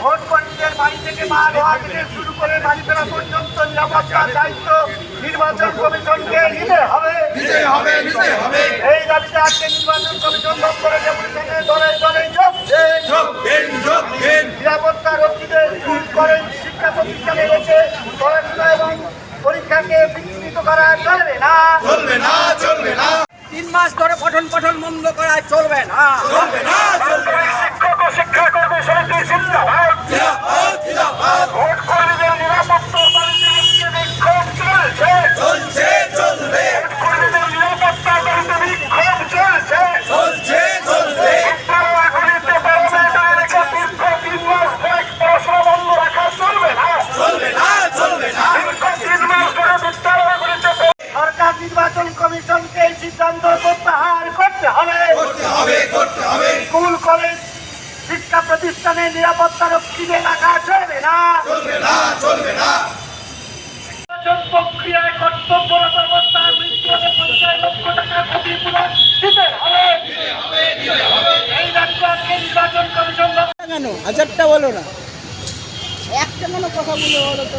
Vote কর্মীদের বাড়ি থেকে মা লোহা থেকে শুরু করে বাড়ি ফেরা পর্যন্ত নিরাপত্তার দায়িত্ব নির্বাচন কমিশনকে নিতে হবে। নিতে হবে নিতে হবে। এই দাবিতে আজকে নির্বাচন কমিশন দপ্তরে ডেপুটেশনে দলে দলে যোগ দেন। যোগ দিন নিরাপত্তা রক্ষীদের স্কুল কলেজ শিক্ষা প্রতিষ্ঠানে রেখে পড়াশোনা এবং পরীক্ষাকে বিঘ্নিত করা চলবে না। চলবে না চলবে না। তিন মাস ধরে পঠন পঠন বন্ধ করা চলবে না। চলবে না চলবে না শিক্ষক ও শিক্ষাকর্মী সমিতির জিন্দাবাদ জিন্দাবাদ জিন্দাবাদ ভোট কর্মীদের নিরাপত্তার দাবিতে আজকে বিক্ষোভ চলছে চলছে চলবে কর্মীদের নিরাপত্তার দাবিতে বিক্ষোভ চলছে চলছে চলবে বিদ্যালয় এখনিতে প্যারামিটারে রেখে দীর্ঘ তিন মাস ধরে পড়াশোনা বন্ধ রাখা চলবে না চলবে না চলবে না দীর্ঘ তিন মাস ধরে বিদ্যালয়গুলিতে সরকার নির্বাচন কমিশনকে এই সিদ্ধান্ত প্রত্যাহার করতে হবে। করতে হবে স্কুল কলেজ শিক্ষা প্রতিষ্ঠানে নিরাপত্তা রক্ষীদের রাখা চলবে না। চলবে না চলবে না। প্রক্রিয়ায় কর্তব্যরত অবস্থায় মৃত্যু হলে পঞ্চাশ লক্ষ টাকা ক্ষতিপূরণ দিতে হবে। এই দাবিতে আজকে নির্বাচন কমিশন কেন? হাজারটা বলো না। একটা কথা বলে বলো তো।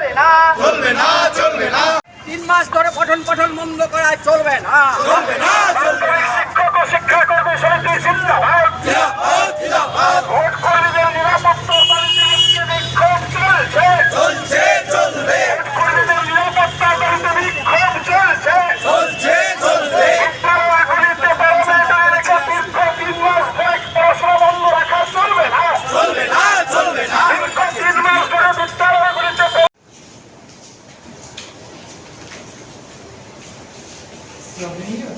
চলবে না। চলবে না চলবে না। তিন মাস ধরে পঠন পঠন বন্ধ করা চলবে না চলবে না। চলবে না। Não, não.